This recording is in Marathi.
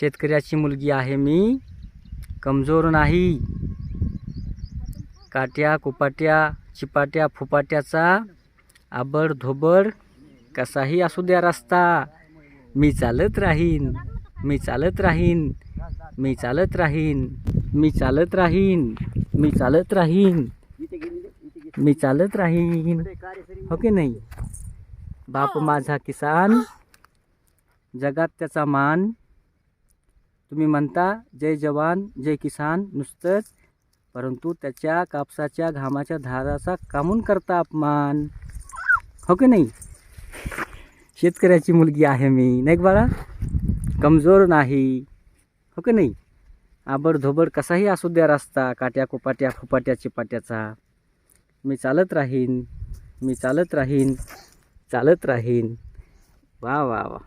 शेतकऱ्याची मुलगी आहे मी. कमजोर नाही. काट्या कुपाट्या चिपाट्या फुपाट्याचा आबड धोबड कसाही असू द्या रस्ता. मी चालत राहीन मी चालत राहीन मी चालत राहीन मी चालत राहीन मी चालत राहीन मी चालत राहीन. हो की नाही? बाप माझा किसान जगात त्याचा मान तुम्ही म्हणता जय जवान जय किसान नुसतंच. परंतु त्याच्या कापसाच्या घामाच्या धाराचा कामून करता अपमान. हो की नाही? शेतकऱ्याची मुलगी आहे मी नाही बाळा? कमजोर नाही. हो की नाही? आबड धोबड कसाही असू द्या रस्ता काट्या कुपाट्या फुपाट्या चिपाट्याचा. मी चालत राहीन मी चालत राहीन चालत राहीन. वा वा वा.